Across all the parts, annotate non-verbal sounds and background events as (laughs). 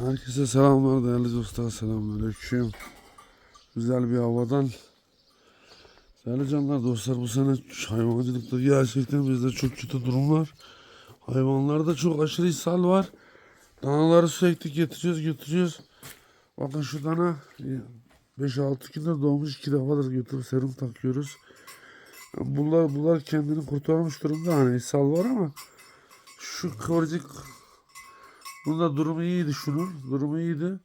Herkese selamlar değerli dostlar selamünaleyküm. Güzel bir havadan. Değerli canlar dostlar bu sene hayvancılıkta gerçekten bizde çok kötü durumlar. Hayvanlarda çok aşırı ishal var. Danaları sürekli getiriyoruz götürüyoruz. Bakın şu dana 5-6 kilo doğmuş 2 defadır götürüp serum takıyoruz. Bunlar, bunlar kendini kurtarmış durumda hani ishal var ama şu kıvırcık Bunda durumu iyiydi şunun. Durumu iyiydi.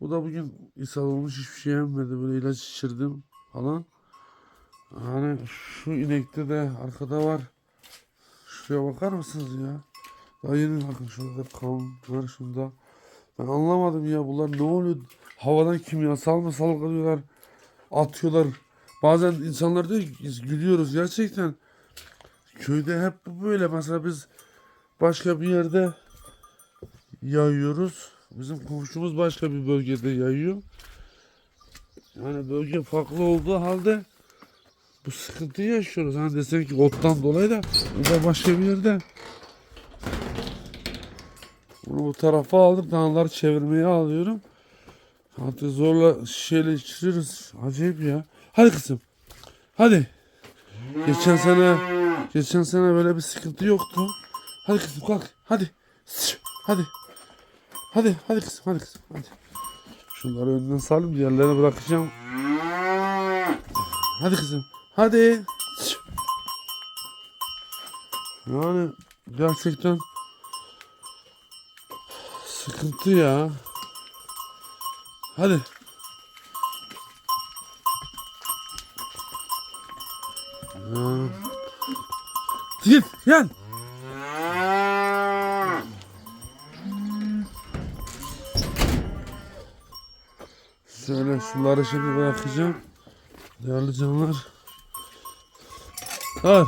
Bu da bugün ishal olmuş hiçbir şey yemedi. Böyle ilaç içirdim falan. Hani şu inekte de arkada var. Şuraya bakar mısınız ya? Daha yeni bakın şurada kan var şunda. Ben anlamadım ya bunlar ne oluyor? Havadan kimyasal mı salgılıyorlar? Atıyorlar. Bazen insanlar diyor ki gülüyoruz gerçekten. Köyde hep böyle. Mesela biz başka bir yerde yayıyoruz. Bizim komşumuz başka bir bölgede yayıyor. Yani bölge farklı olduğu halde bu sıkıntıyı yaşıyoruz. Hani desen ki ottan dolayı da bu da başka bir yerde. Bunu bu tarafa aldım. Danaları çevirmeye alıyorum. Artık zorla şişeyle içiriyoruz. Acayip ya. Hadi kızım. Hadi. Geçen sene geçen sene böyle bir sıkıntı yoktu. Hadi kızım kalk. Hadi. Hadi. Hadi hadi kızım hadi kızım hadi. Şunları önden salim diğerlerine bırakacağım. Hadi kızım hadi. Yani gerçekten sıkıntı ya. Hadi. Git yan. Şöyle suları şimdi bırakacağım. Değerli canlar. Al.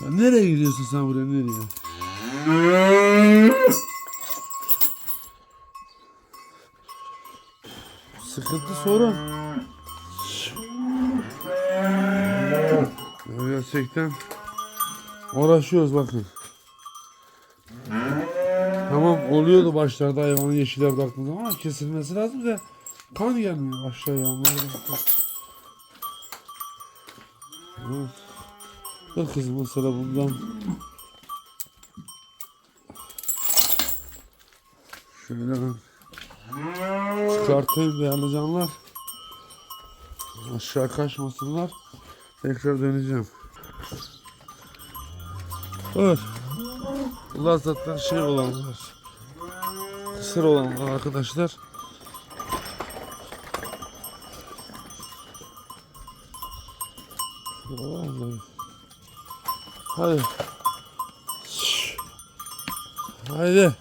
Ya nereye gidiyorsun sen buraya nereye? Sıkıntı sorun. Gerçekten uğraşıyoruz bakın. Tamam oluyordu başlarda hayvanı yeşile bıraktığımız zaman ama kesilmesi lazım da kan gelmiyor aşağıya onlardan. Evet. Bak kızım mesela bundan şöyle çıkartayım değerli canlar. Aşağı kaçmasınlar. Tekrar döneceğim. Evet. Bunlar zaten şey olanlar. Kısır olanlar arkadaşlar. Vallahi. Hadi. Haydi.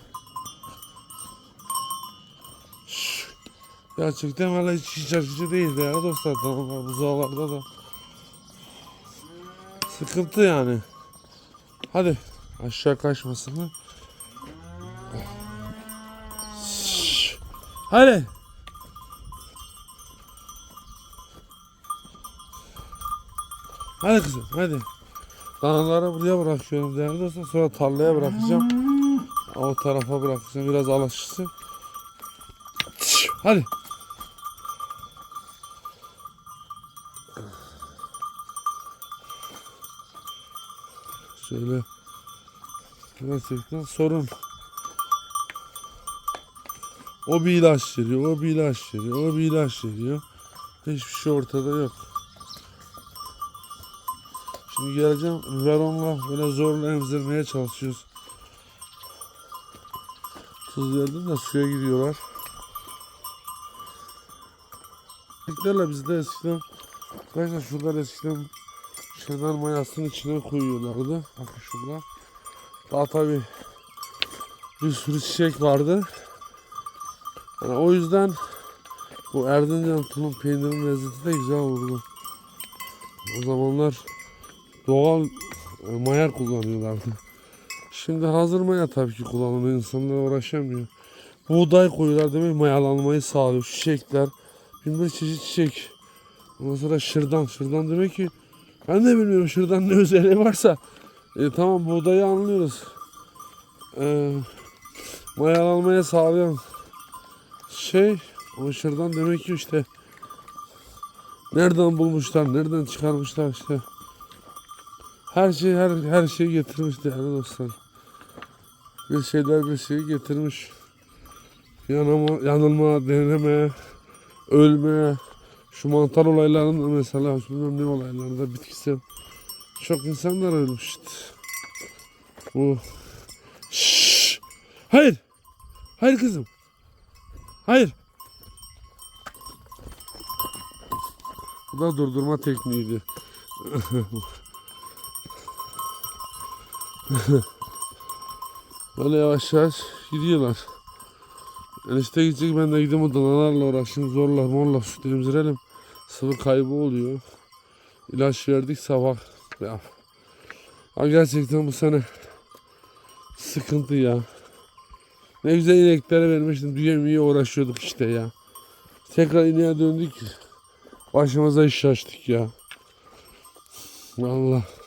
Gerçekten valla hiç iç açıcı değil ya dostlar. Tamam buzağlarda da. Sıkıntı yani. Hadi. Aşağı kaçmasın. Şşş. Hadi. Hadi kızım hadi. Danaları buraya bırakıyorum değerli dostlar. Sonra tarlaya bırakacağım. O tarafa bırakacağım. Biraz alışsın. Hadi. Şöyle gerçekten sorun. O bir ilaç veriyor, o bir ilaç veriyor, o bir ilaç veriyor. Hiçbir şey ortada yok. Geleceğim biberonla böyle zorla emzirmeye çalışıyoruz. Tuz verdim de suya gidiyorlar. Erkeklerle bizde eskiden Arkadaşlar şuradan eskiden şırdan mayasının içine koyuyorlardı. Bakın şurada. Daha tabi bir sürü çiçek vardı. Yani o yüzden bu Erzincan tulum peynirinin lezzeti de güzel olurdu. O zamanlar doğal e, mayar kullanıyorlardı. Şimdi hazır maya tabii ki kullanılıyor. İnsanlar uğraşamıyor. Buğday koyuyorlar demek mayalanmayı sağlıyor. Çiçekler. Bin bir çeşit çiçek. Ondan sonra şırdan. Şırdan demek ki ben de bilmiyorum şırdan ne özelliği varsa. E, tamam buğdayı anlıyoruz. E, mayalanmaya sağlayan şey o ışırdan demek ki işte nereden bulmuşlar, nereden çıkarmışlar işte. Her şey her her şeyi getirmiş değerli dostlar. Bir şeyler bir şeyi getirmiş. Yanılma, yanılma, deneme, ölme, şu mantar olaylarında mesela, şu ne olaylarında bitkisel çok insanlar ölmüş işte. Bu Şşş! Hayır! Hayır kızım! Hayır! Bu da durdurma tekniğiydi. (laughs) (laughs) Böyle yavaş yavaş gidiyorlar. Enişte gidecek ben de gideyim o danalarla uğraşayım zorla morla süt emzirelim. Sıvı kaybı oluyor. İlaç verdik sabah. Ya. Ha gerçekten bu sene sıkıntı ya. Ne güzel ineklere vermiştim. Düğemiye uğraşıyorduk işte ya. Tekrar ineğe döndük. Başımıza iş açtık ya. Vallahi.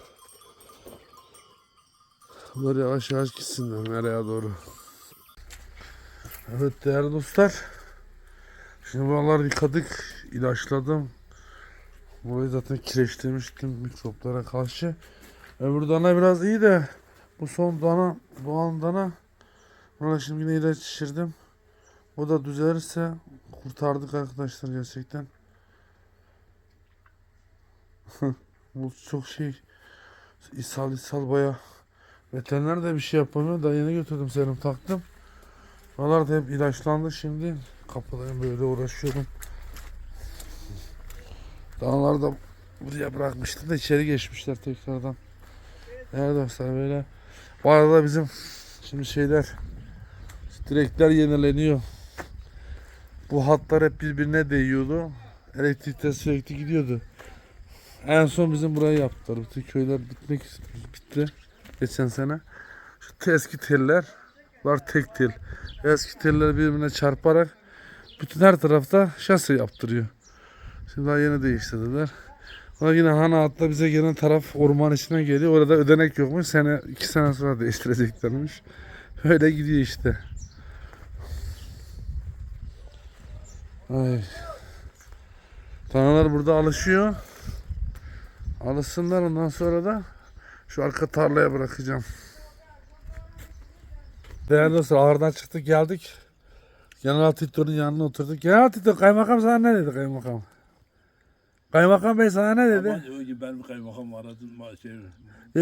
Bunlar yavaş yavaş gitsinler nereye doğru. Evet değerli dostlar. Şimdi buraları yıkadık. ilaçladım. Burayı zaten kireçlemiştim mikroplara karşı. Öbür dana biraz iyi de bu son dana, doğan dana Buna şimdi yine ilaç içirdim. O da düzelirse kurtardık arkadaşlar gerçekten. (laughs) bu çok şey ishal ishal baya veteriner de bir şey yapamıyor da yeni götürdüm serum taktım. Buralar da hep ilaçlandı şimdi. Kapıdayım böyle uğraşıyorum. Dağlar da buraya bırakmıştım da içeri geçmişler tekrardan. Evet dostlar böyle. Bu arada bizim şimdi şeyler direkler yenileniyor. Bu hatlar hep birbirine değiyordu. Elektrikler sürekli gidiyordu. En son bizim burayı yaptılar. Bütün köyler bitmek bitti geçen sene. Şu eski teller var tek tel. Eski teller birbirine çarparak bütün her tarafta şase yaptırıyor. Şimdi daha yeni değiştirdiler. Ama yine Hana hatta bize gelen taraf orman içine geliyor. Orada ödenek yokmuş. Sene iki sene sonra değiştireceklermiş. Öyle gidiyor işte. Ay. Danalar burada alışıyor. Alışsınlar ondan sonra da şu arka tarlaya bırakacağım. Değerli dostlar ağırdan çıktık geldik. General Tito'nun yanına oturduk. General Tito kaymakam sana ne dedi kaymakam? Kaymakam bey sana ne dedi? Ama ben bir kaymakam aradım. Şey,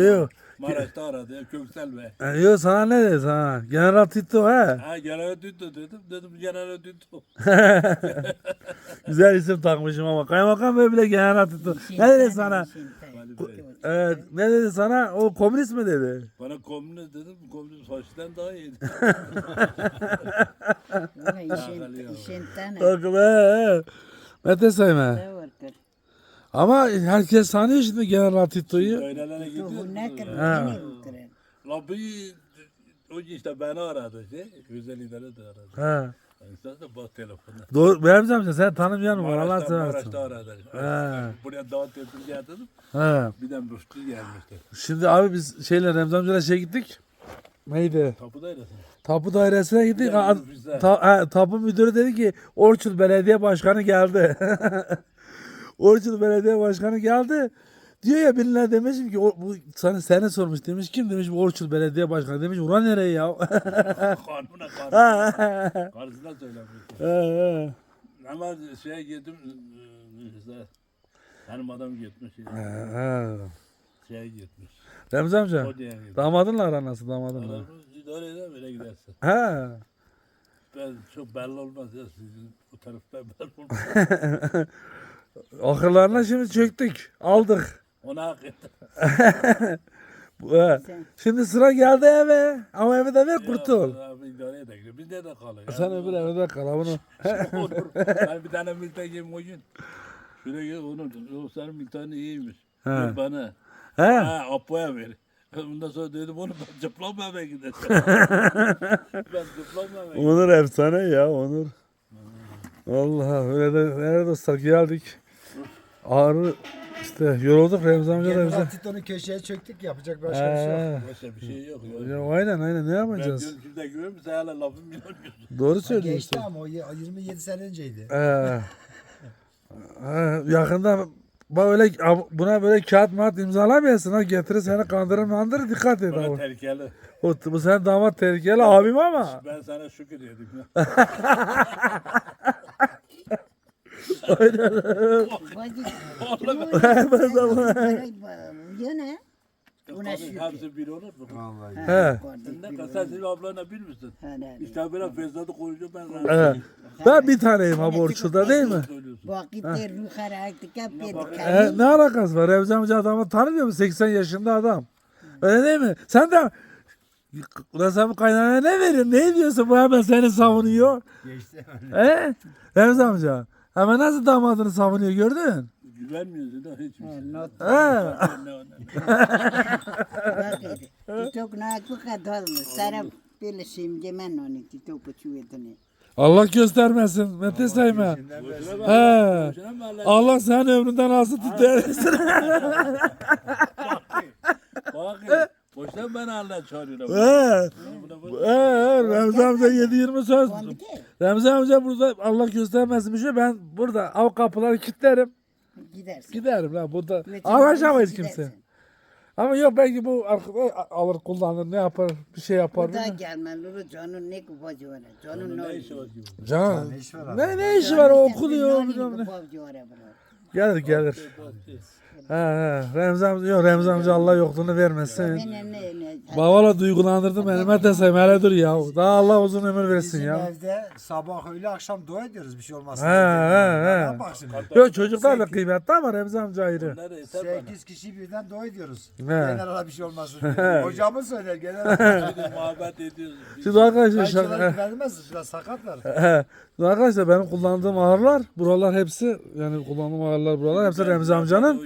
Yok. Maraş'ta aradı. ya, Köksel Bey. E, Yok sana ne dedi sana? General Tito he. Ha genel Tüttü dedim. Dedim genel Tüttü. (laughs) Güzel isim takmışım ama. Kaymakam bey bile General Tito. Ne dedi sana? Ali Bey. Evet, ne dedi sana? O komünist mi dedi? Bana komünist dedim. Komünist faşisten daha iyiydi. (laughs) He. Mete sayma. Ama herkes sanıyor şimdi General Tito'yu. Ne gidiyor. ne kadar. La bir o işte beni aradı. Şey, güzel idare de aradı. Ha. İnsan da bak telefonu. Doğru, benim amca sen tanımayan mı var Allah seversin. Maraş'ta. Buraya davet ettim geldim. Ha. Bir de Rüştü gelmişti. Şimdi abi biz şeyle Remzi amcayla şey gittik. Neydi? Kapıdaydı. Tapu dairesine gittik. Ha, ta- ha, tapu müdürü dedi ki Orçun Belediye Başkanı geldi. (laughs) Orçun Belediye Başkanı geldi. Diyor ya birine demişim ki o, bu sana seni sormuş demiş kim demiş bu Orçun Belediye Başkanı demiş ura nereye ya? Kanuna söylemişti. He, he. Ama şeye gittim. işte, Benim adam gitmiş. He, he. Şeye gitmiş. Remzi amca gitmiş. damadınla aran nasıl damadınla? Adam idare eder böyle gidersin. He. Ben çok belli olmaz ya sizin bu taraftan belli olmaz. (laughs) Akıllarına şimdi çöktük. Aldık. Ona hak. (laughs) Bu- he. Şimdi sıra geldi eve. Ama eve de ver kurtul. İdare eder. Bizde de kalır. Sen öbür evde kal ha bunu. (laughs) (laughs) Olur. Ben bir tane milten yiyeyim o gün. Şöyle gel onu. O senin miltanı iyiymiş. He. Ver bana. He. Ha Apo'ya ver. Ondan sonra dedim onu ben cıplamaya gideceğim. ben cıplamaya Onur efsane ya Onur. Allah öyle de nerede dostlar geldik. Ağrı İşte yorulduk Remzi amca da bize. Tito'nu köşeye çöktük yapacak başka bir şey yok. Ee, Başka bir şey yok. Ya. ya aynen aynen ne Ben yapacağız? güvenmiyor musun? Sen hala lafımı inanmıyorsun. Doğru Geçti söylüyorsun. ama o ye- 27 sene önceydi. Ee, ee, yakında bak öyle buna böyle kağıt mat imzalamayasın ha getirir seni kandırır mandırır dikkat et Bana abi. tehlikeli. O, bu sen damat tehlikeli abim ama. Ben sana şükür dedim ya. (laughs) Bacı. Vallahi Ya ne? Buna Tabii, şükür. Hepsi bir olur mu? Vallahi. He. Ne kadar sen ablanı bil misin? Herhalde. İşte böyle Fezat'ı konuşuyor ben Ee, razıyım. ben bir taneyim ha borçluda değil mi? Vakitler hep bir Ee, ne alakası var? Remzi amca adamı tanımıyor mu? 80 yaşında adam. Öyle değil mi? Sen de Ulan sen bu kaynanaya ne veriyorsun? Ne diyorsun? Bu hemen seni savunuyor. Geçti. He? Remzi amca. Hemen nasıl damadını savunuyor gördün? Güvenmiyorsun da hiçbir şey. Not He. Ne- ne- bakır. Çok (laughs) nakı kadalmış. Sana böyle simgemen onu titok uçuyordu. Allah göstermesin. Mete bak, He. Allah- senin ömründen alsın tutar. (laughs) Bak, boşuna beni Allah çağırıyor. He. He. Remzi amca 7-20 söz. Remzi amca burada Allah göstermesin bir şey. Ben burada av kapıları kilitlerim. gidersin. Giderim lan burada. Anlaşamayız kimse. Ama yok belki bu arkada alır kullanır ne yapar bir şey yapar. Burada gelmeli. Canın ne kupacı var. Canın Ne işi var? Can. Ne iş var abi? Ne, ne işi var o okuluyor. Gelir gelir. He he. Remzi amca yok Remzi amca Allah yokluğunu vermesin. Bak valla duygulandırdı beni. Mete sayma hele dur ya. Daha Allah uzun ömür versin Bizim ya. evde sabah öğle akşam dua ediyoruz bir şey olmasın. He, diye. he, he. Ne bak şimdi. Yok çocuklar da kıymetli ama Remzi amca ayrı. Nerede yeter bana. 8 kişi birden dua ediyoruz. He. Generala bir şey olmasın (laughs) diye. Hocamız söyler general. (laughs) Muhabbet ediyoruz. Biz- Şimdi arkadaşlar şaka, güvenmez biraz sakatlar. He. Şimdi arkadaşlar benim kullandığım ağırlar buralar hepsi yani kullandığım ağırlar buralar hepsi Remzi amcanın.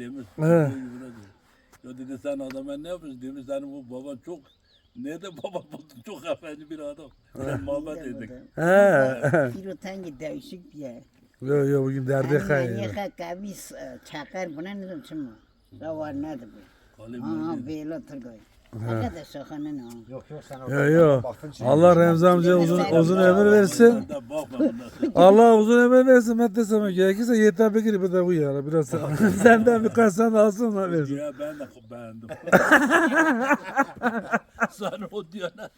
Yemin tun-. He. Yüzüne diyor. Ya dedi sen adama ne yapıyorsun? Demiş senin bu baban çok ne de baba buldun (laughs) çok efendi bir adam. Ben muhabbet ettik. He. Kilo tangi değişik bir yer. Yo yo bugün derdi kayıyor. yaka kavis çakar buna ne diyorsun mu? Ravar ne de bu? Kalim Aa böyle oturgoy. Ne kadar şahanın o. Yok yok sen orada yo. baktın şimdi. Allah Remzi amca uzun uzun ömür versin. (laughs) Allah uzun ömür versin ben de sana gerekirse yeter bir gibi de bu ya biraz (laughs) (laughs) senden birkaç sene alsın lan versin. Ya ben de beğendim. Sen o diyana,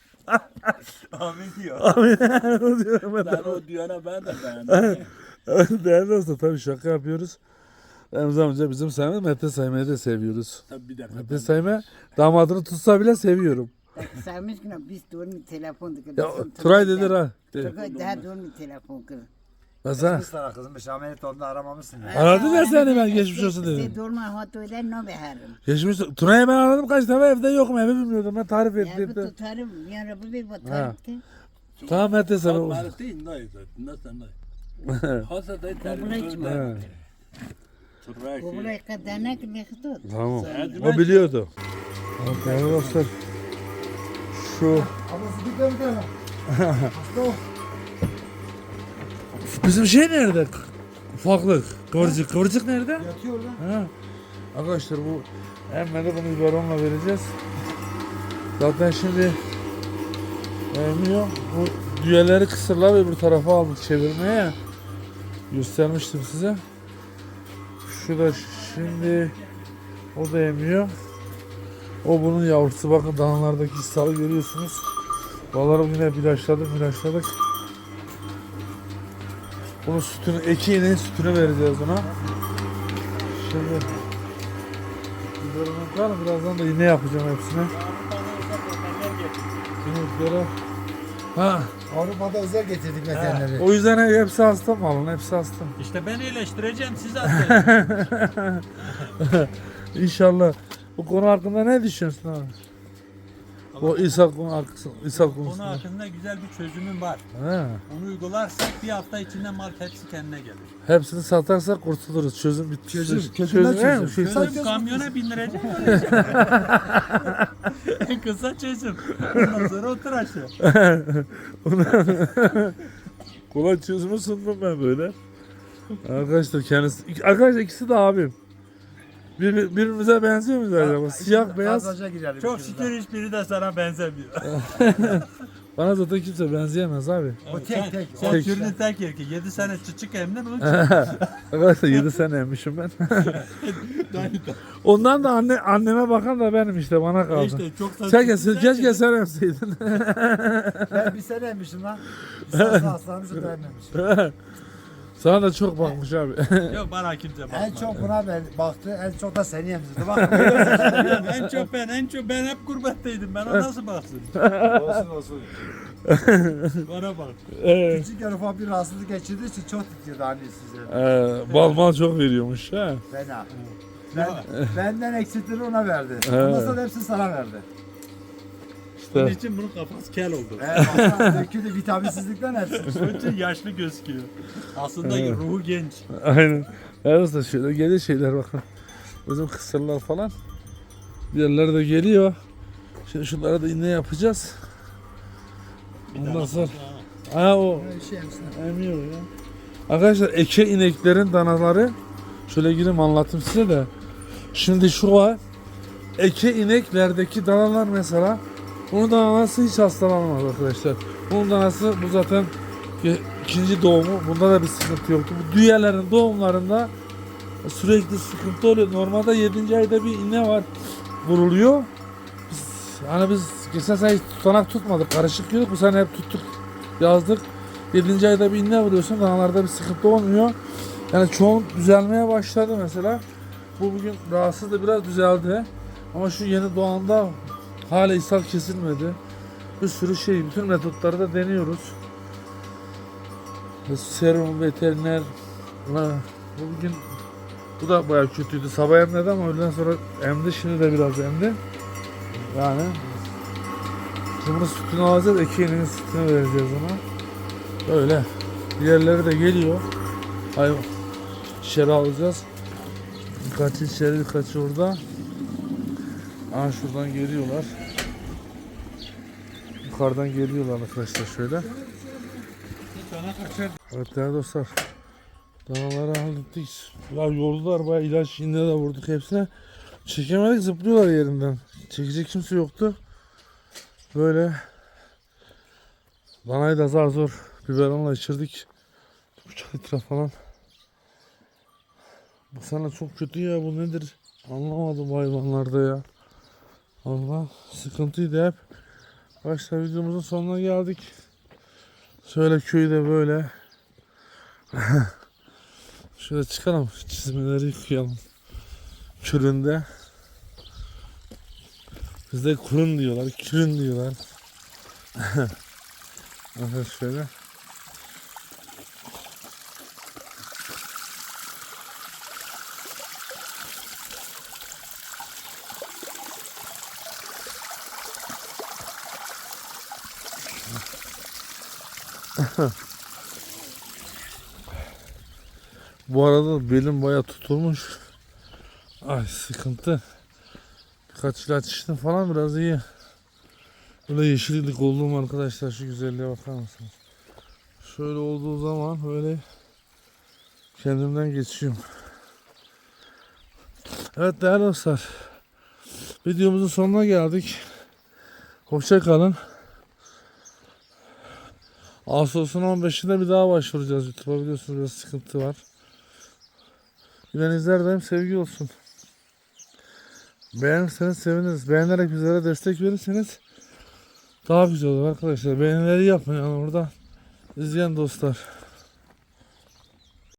Amin diyor. Amin. Diyorum ben de. sen o diyana ben de beğendim. Değerli dostlar tabii şaka yapıyoruz. Remzi amca bizim sayma Mete saymayı da seviyoruz. Tabii bir dakika. Mete sayma damadını tutsa bile seviyorum. (laughs) Sarmış ki biz durmi telefon dıkı. Ya Turay dedi ha. Daha durmi telefon kır. Mesela Kız sana kızım ameliyat oldu aramamışsın ya. Aradı ya seni ben geçmiş olsun dedim. Se durma hato eder no beharım. Geçmiş Tuna'yı ben aradım kaç defa evde yokum evi bilmiyordum ben tarif Ya bu ettim. tutarım. Ya bu bir batarım ki. Tamam Mete Sen sana. Marif değil, ne ne sen ne? Hasa da Kubla içme. He, Turay Bu şey. Buraya kadar kadar. Tamam. O biliyordu. Değerli dostlar. Şu bizim şey nerede? Ufaklık. Kıvırcık. Kıvırcık nerede? Yatıyor lan. Ha. Arkadaşlar bu emmede bunu biberonla vereceğiz. Zaten şimdi emmiyor. Bu düğeleri kısırlar öbür tarafa aldık çevirmeye. Göstermiştim size. Şu da şimdi o da emiyor. O bunun yavrusu bakın dağlardaki sarı görüyorsunuz. Bugün hep ilaçladık ilaçladık. Bunun sütünü, ekiğinin sütünü vereceğiz buna. Şimdi biberini koyalım birazdan da iğne yapacağım hepsine. Yumurtları. Ha, Avrupa'da özel getirdik veterineri. o yüzden hepsi hasta malın, hepsi hasta. İşte ben iyileştireceğim siz atlayın. (laughs) İnşallah. Bu konu hakkında ne düşünüyorsun abi? O hakkında, ishal Konu konusunda. hakkında güzel bir çözümüm var. Ha. Onu uygularsak bir hafta içinde mal hepsi kendine gelir. Hepsini satarsak kurtuluruz. Çözüm bitti. Çözüm, Çözüm, çözüm. he mi? çözüm. Şey- Çözüm kamyona bindireceğim öylece. (laughs) en kısa çözüm. Ondan sonra otur aşağı. (laughs) Kolay çözümü sundum ben böyle. Arkadaşlar kendisi. Arkadaşlar ikisi de abim. Bir, birbirimize benziyor muyuz acaba? Siyah beyaz. Girelim. Çok de. şükür hiçbiri de sana benzemiyor. (laughs) Bana zaten kimse benzeyemez abi. O tek tek. Sen Tek. türünü tek erkek. 7 sene çıçık emdin onun (laughs) için. Arkadaşlar 7 sene emmişim ben. (laughs) Ondan da anne anneme bakan da benim işte bana kaldı. işte çok da sen- keşke sen emseydin. Ben bir sene emmişim lan. İstanbul'da hastalanmışım da emmemişim. Sana da çok bakmış abi. (laughs) Yok bana kimse bakmadı. En çok buna ben baktı, en çok da seni emzirdi. Bak. (laughs) en çok ben, en çok ben hep gurbetteydim. Ben o nasıl baksın? olsun olsun. (laughs) Bana bak. Ee, Küçükken ufak bir rahatsızlık geçirdiği için çok titriyordu annesi size. ee, bal mal çok veriyormuş ha. Fena. Ben, benden eksikleri ona verdi. Ondan sonra hepsini sana verdi. Onun İşte için bunun kafası kel oldu. Baksana, (laughs) döküldü vitaminsizlikten hepsi. Onun için yaşlı gözüküyor. Aslında Evet. ruhu genç. aynen. Evet da şöyle geliyor şeyler bakın. Bizim kısırlar falan. Diğerleri de geliyor. Şimdi şunlara da iğne yapacağız. Ondan sonra ha o Şey hepsine. emiyor ya. Arkadaşlar eke ineklerin danaları şöyle gireyim anlatayım size de. Şimdi şu var. Eke ineklerdeki danalar mesela bunun danası hiç hastalanmaz arkadaşlar. Bunun danası bu zaten ikinci doğumu. Bunda da bir sıkıntı yoktu. Bu düğelerin doğumlarında sürekli sıkıntı oluyor. Normalde 7. ayda bir iğne var vuruluyor. Biz, hani biz geçen sene hiç tutanak tutmadık. Karışık yiyorduk. Bu sene hep tuttuk. Yazdık. 7. ayda bir iğne vuruyorsun. Danalarda bir sıkıntı olmuyor. Yani çoğun düzelmeye başladı mesela. Bu bugün rahatsız da biraz düzeldi. Ama şu yeni doğanda hala ishal kesilmedi. Bir sürü şey, bütün metotları da deniyoruz. Serum, veteriner. Ha, bu bugün bu da bayağı kötüydü. Sabah emledi ama öğleden sonra emdi. Şimdi de biraz emdi. Yani bunun sütünü alacağız. Ekiğinin sütünü vereceğiz ona. Böyle. Diğerleri de geliyor. Hayvan. İçeri alacağız. Birkaçı içeri birkaçı orada. Aa şuradan geliyorlar. Yukarıdan geliyorlar arkadaşlar şöyle. Evet değerli dostlar. Danaları hallettik. Ya yordular bayağı ilaç iğne de vurduk hepsine. Çekemedik zıplıyorlar yerinden. Çekecek kimse yoktu. Böyle Danayı da zar zor biberonla içirdik. 1,5 litre falan. Bu sana çok kötü ya bu nedir? Anlamadım hayvanlarda ya. Allah sıkıntıydı hep. Başta videomuzun sonuna geldik. Şöyle köyde böyle. (laughs) Şöyle çıkalım. şu Çizmeleri yıkayalım. Külünde. Bizde kurun diyorlar. Külün diyorlar. (laughs) Bakın şöyle. Bu arada belim baya tutulmuş. Ay sıkıntı. Birkaç ilaç içtim falan biraz iyi. Böyle yeşillik oldum arkadaşlar şu güzelliğe bakar mısınız? Şöyle olduğu zaman böyle kendimden geçiyorum. Evet değerli dostlar. Videomuzun sonuna geldik. Hoşça kalın. Ağustos'un 15'inde bir daha başvuracağız YouTube'a biliyorsunuz biraz sıkıntı var. Bilen izlerden sevgi olsun. Beğenirseniz seviniriz. Beğenerek bizlere destek verirseniz daha güzel olur arkadaşlar. Beğenileri yapın yani orada izleyen dostlar.